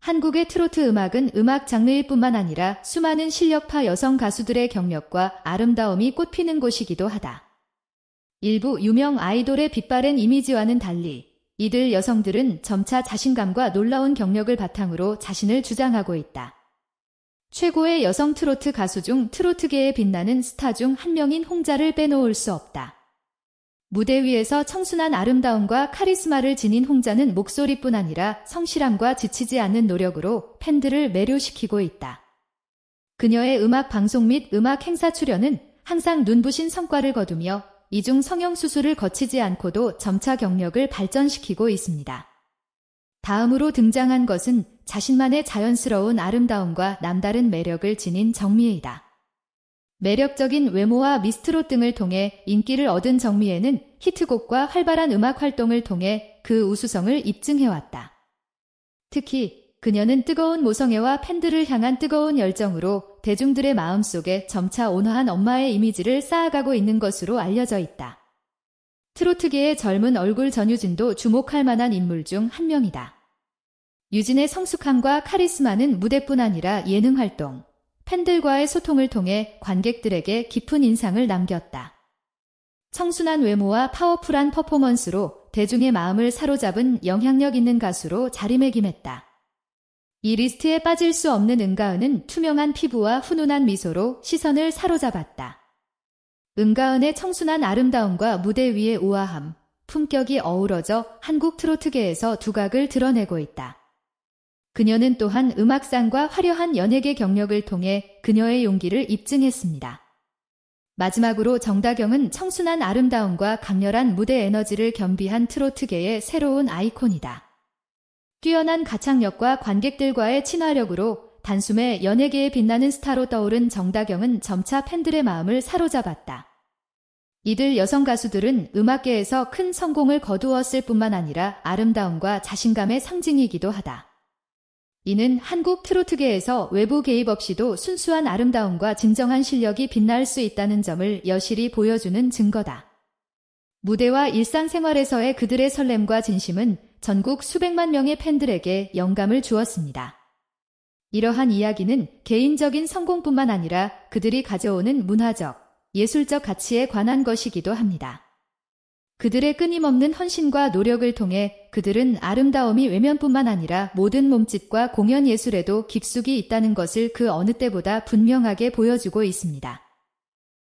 한국의 트로트 음악은 음악 장르일 뿐만 아니라 수많은 실력파 여성 가수들의 경력과 아름다움이 꽃피는 곳이기도 하다. 일부 유명 아이돌의 빛바랜 이미지와는 달리 이들 여성들은 점차 자신감과 놀라운 경력을 바탕으로 자신을 주장하고 있다. 최고의 여성 트로트 가수 중 트로트계에 빛나는 스타 중 한 명인 홍자를 빼놓을 수 없다. 무대 위에서 청순한 아름다움과 카리스마를 지닌 홍자는 목소리뿐 아니라 성실함과 지치지 않는 노력으로 팬들을 매료시키고 있다. 그녀의 음악 방송 및 음악 행사 출연은 항상 눈부신 성과를 거두며 이중 성형 수술을 거치지 않고도 점차 경력을 발전시키고 있습니다. 다음으로 등장한 것은 자신만의 자연스러운 아름다움과 남다른 매력을 지닌 정미애이다. 매력적인 외모와 미스트롯 등을 통해 인기를 얻은 정미애는 히트곡과 활발한 음악 활동을 통해 그 우수성을 입증해왔다. 특히 그녀는 뜨거운 모성애와 팬들을 향한 뜨거운 열정으로 대중들의 마음속에 점차 온화한 엄마의 이미지를 쌓아가고 있는 것으로 알려져 있다. 트로트계의 젊은 얼굴 전유진도 주목할 만한 인물 중 한 명이다. 유진의 성숙함과 카리스마는 무대뿐 아니라 예능 활동, 팬들과의 소통을 통해 관객들에게 깊은 인상을 남겼다. 청순한 외모와 파워풀한 퍼포먼스로 대중의 마음을 사로잡은 영향력 있는 가수로 자리매김했다. 이 리스트에 빠질 수 없는 은가은은 투명한 피부와 훈훈한 미소로 시선을 사로잡았다. 은가은의 청순한 아름다움과 무대 위의 우아함, 품격이 어우러져 한국 트로트계에서 두각을 드러내고 있다. 그녀는 또한 음악상과 화려한 연예계 경력을 통해 그녀의 용기를 입증했습니다. 마지막으로 정다경은 청순한 아름다움과 강렬한 무대 에너지를 겸비한 트로트계의 새로운 아이콘이다. 뛰어난 가창력과 관객들과의 친화력으로 단숨에 연예계에 빛나는 스타로 떠오른 정다경은 점차 팬들의 마음을 사로잡았다. 이들 여성 가수들은 음악계에서 큰 성공을 거두었을 뿐만 아니라 아름다움과 자신감의 상징이기도 하다. 이는 한국 트로트계에서 외부 개입 없이도 순수한 아름다움과 진정한 실력이 빛날 수 있다는 점을 여실히 보여주는 증거다. 무대와 일상생활에서의 그들의 설렘과 진심은 전국 수백만 명의 팬들에게 영감을 주었습니다. 이러한 이야기는 개인적인 성공뿐만 아니라 그들이 가져오는 문화적, 예술적 가치에 관한 것이기도 합니다. 그들의 끊임없는 헌신과 노력을 통해 그들은 아름다움이 외면뿐만 아니라 모든 몸짓과 공연 예술에도 깊숙이 있다는 것을 그 어느 때보다 분명하게 보여주고 있습니다.